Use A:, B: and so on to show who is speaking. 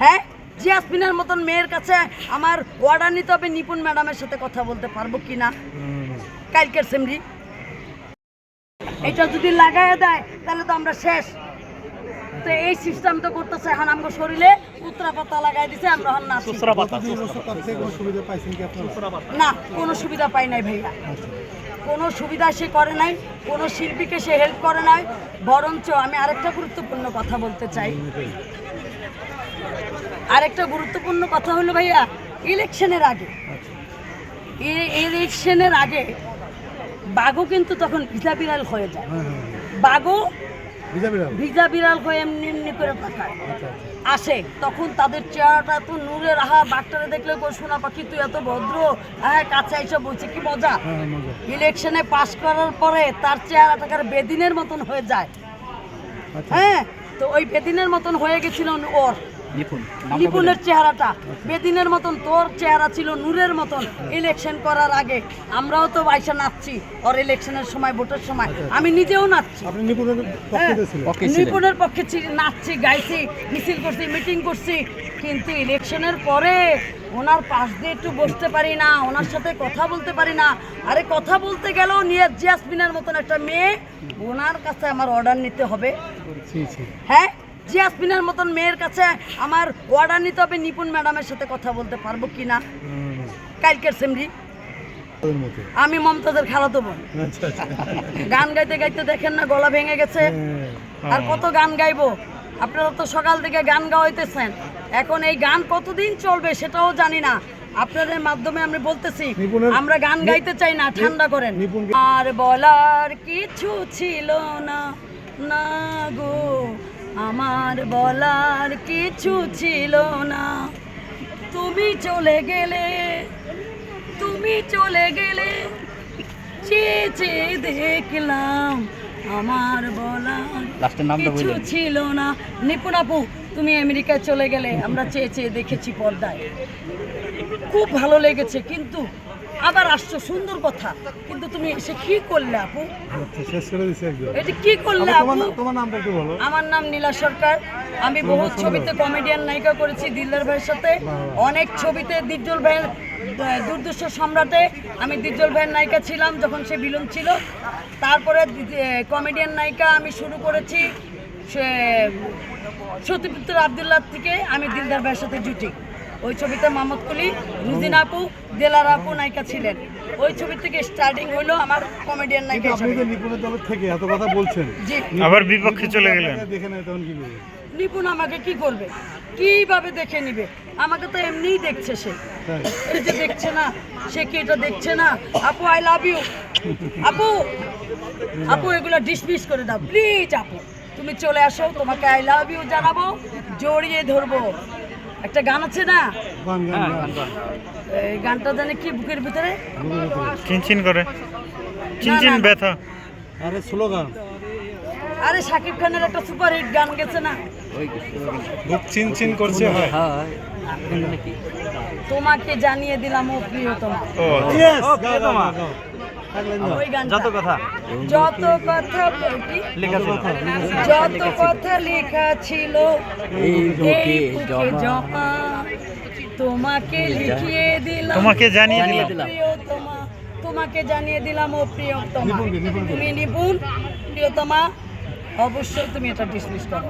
A: হ্যাঁ জিয়াসমিনের মতন মেয়ের কাছে আমার অর্ডার নিতে হবে নিপুণ ম্যাডামের সাথে কথা বলতে পারব কি না কালকের সেমরি। এটা যদি লাগায় দেয় তাহলে তো আমরা শেষ। তো এই সিস্টেম তো করতেছে এখন আমাকে শরীরে উত্তরা পাতা লাগাই দিছে আমরা হন না
B: কতদিন বছর তার থেকে কোনো সুবিধা পাইছেন কি আপনারা?
A: না কোনো সুবিধা পাই নাই ভাইয়া। কোনো সুবিধা সে করে নাই কোনো শিল্পীকে সে হেল্প করে নাই বরঞ্চ আমি আরেকটা গুরুত্বপূর্ণ কথা বলতে চাই। আরেকটা গুরুত্বপূর্ণ কথা হলো ভাইয়া ইলেকশনের আগে। এই ইলেকশনের আগে বাঘও কিন্তু তখন ভিজা বিড়াল হয়ে যায়।
B: হ্যাঁ হ্যাঁ
A: বাঘও
B: ভিজা বিড়াল?
A: হয়ে এমনি এমনি করে তাকায়
B: আচ্ছা আচ্ছা।
A: আসে তখন তাদের চেহারাটা তো নূরের আহা বাঘটারে দেখলে কই শোনা পাখি তুই এত ভদ্র। হ্যাঁ কাছে এসে বলছে কি মজা?
B: হ্যাঁ হ্যাঁ,
A: ইলেকশনে পাশ করার পরে তার চেহারাটাকার বেদিনের মতন হয়ে যায়।
B: আচ্ছা।
A: হ্যাঁ তো ওই বেদিনের মতন হয়ে গেছিল ওর। নিপুণের চেহারাটা বেদিনের মতন তোর চেহারা ছিল নূরের মতন। ইলেকশন করার আগে আমরাও তো বাইসা নাচছি ওর ইলেকশনের সময় ভোটের সময়। আমি নিজেও নাচছি।
B: আপনি নিপুণের
A: হ্যাঁ,
B: পক্ষে
A: নিপুণের পক্ষে নাচছি গাইছি মিছিল করছি মিটিং করছি। কিন্তু ইলেকশনের পরে ওনার পাশ দিয়ে একটু বসতে পারি না ওনার সাথে কথা বলতে পারি না। আরে কথা বলতে গেলেও নিয়ে জিয়াসমিনের মতন একটা মেয়ে ওনার কাছে আমার অর্ডার নিতে হবে। হ্যাঁ? জিয়াসমিনের মতন মেয়ের কাছে আমার অর্ডার নিতে হবে নিপুণ ম্যাডামের সাথে কথা বলতে পারব কি না কালকের সেমরি। আমি মমতাজের খেলাতো বোন।
B: আচ্ছা আচ্ছা।
A: গান গাইতে গাইতে দেখেন না গলা ভেঙে গেছে।
B: হ্যাঁ,
A: আর কত গান গাইবো? আপনারা তো সকাল থেকে গান গাওয়াইতেছেন। এখন এই গান কতদিন চলবে সেটাও জানি না। আপনাদের মাধ্যমে আমি বলতেছি আমরা গান গাইতে চাই না ঠান্ডা করেন। আর বলার কিছু ছিল না। না গো আমার বলার কিছু ছিল না। তুমি চলে গেলে তুমি চলে গেলে চেয়ে চেয়ে দেখলাম আমার বলার কিছু ছিল না। নিপুণ আপু তুমি আমেরিকায় চলে গেলে আমরা চেয়ে চেয়ে দেখেছি পর্দায়। খুব ভালো লেগেছে কিন্তু আবার আসছো সুন্দর কথা। কিন্তু তুমি এসে কি করলে আপু?
B: আচ্ছা শেষ করে দিছি একদম
A: এটা কি করলে আপু?
B: তোমার নামটা একটু বলো।
A: আমার নাম নীলা সরকার। আমি বহু ছবিতে কমেডিয়ান নায়িকা করেছি দিলদার ভাইয়ের সাথে। অনেক ছবিতে দিজ্জল ভাইয়ের দুর্দর্শ সম্রাটে আমি দিজ্জল ভাইয়ের নায়িকা ছিলাম যখন সে বিলন ছিল। তারপরে কমেডিয়ান নায়িকা আমি শুরু করেছি সে সতীপুত্র আবদুল্লাহ থেকে আমি দিলদার ভাইয়ের সাথে জুটি। ওই ছবিতে মোহাম্মদ কুলি রুজিন আপু দেলার আপু নায়িকা ছিলেন। ওই ছবি থেকে স্টার্টিং হলো আমার কমেডিয়ান নায়িকা
B: আপনি যে নিপুণের দলের থেকে এত কথা বলছেন।
A: জি।
C: আবার বিপক্ষে চলে গেলেন।
B: আপনাকে দেখে নেয় তখন কি করবে?
A: নিপুণ আমাকে কি করবে? কীভাবে দেখে নিবে? আমাকে তো এমনিই দেখছে সে। এই যে দেখছে না সে কি এটা দেখছে না? আপু আই লাভ ইউ আপু আপু এগুলো ডিসমিস করে দাও। প্লিজ আপু তুমি চলে আসো তোমাকে আই লাভ ইউ জানাব জড়িয়ে ধরবো। একটা গান আছে না?
B: গান গান গান।
A: এই গানটা জানে কি বুকের ভিতরে?
C: চিনচিন করে। চিনচিন। ব্যথা।
B: আরে স্লোগান
A: আরে শাকিব খানের একটা সুপার হিট গান গেছে না?
B: বুক চিন চিন করছে হয়।
A: তোমাকে জানিয়ে দিলাম ও প্রিয়তমা
C: ও।
B: ইয়েস গাও
A: ওই গানটা।
D: যত কথা।
A: যত কথা?
D: লেখা ছিল।
A: যত কথা লেখা ছিল
D: এই বুকে জমা।
A: জমা। তোমাকে লিখিয়ে দিলাম
C: তোমাকে জানিয়ে
D: দিলাম।
A: তোমাকে জানিয়ে দিলাম ও প্রিয়তমা। তুমি নিপুণ প্রিয়তমা। অবশ্যই তুমি এটা ডিসমিস করো।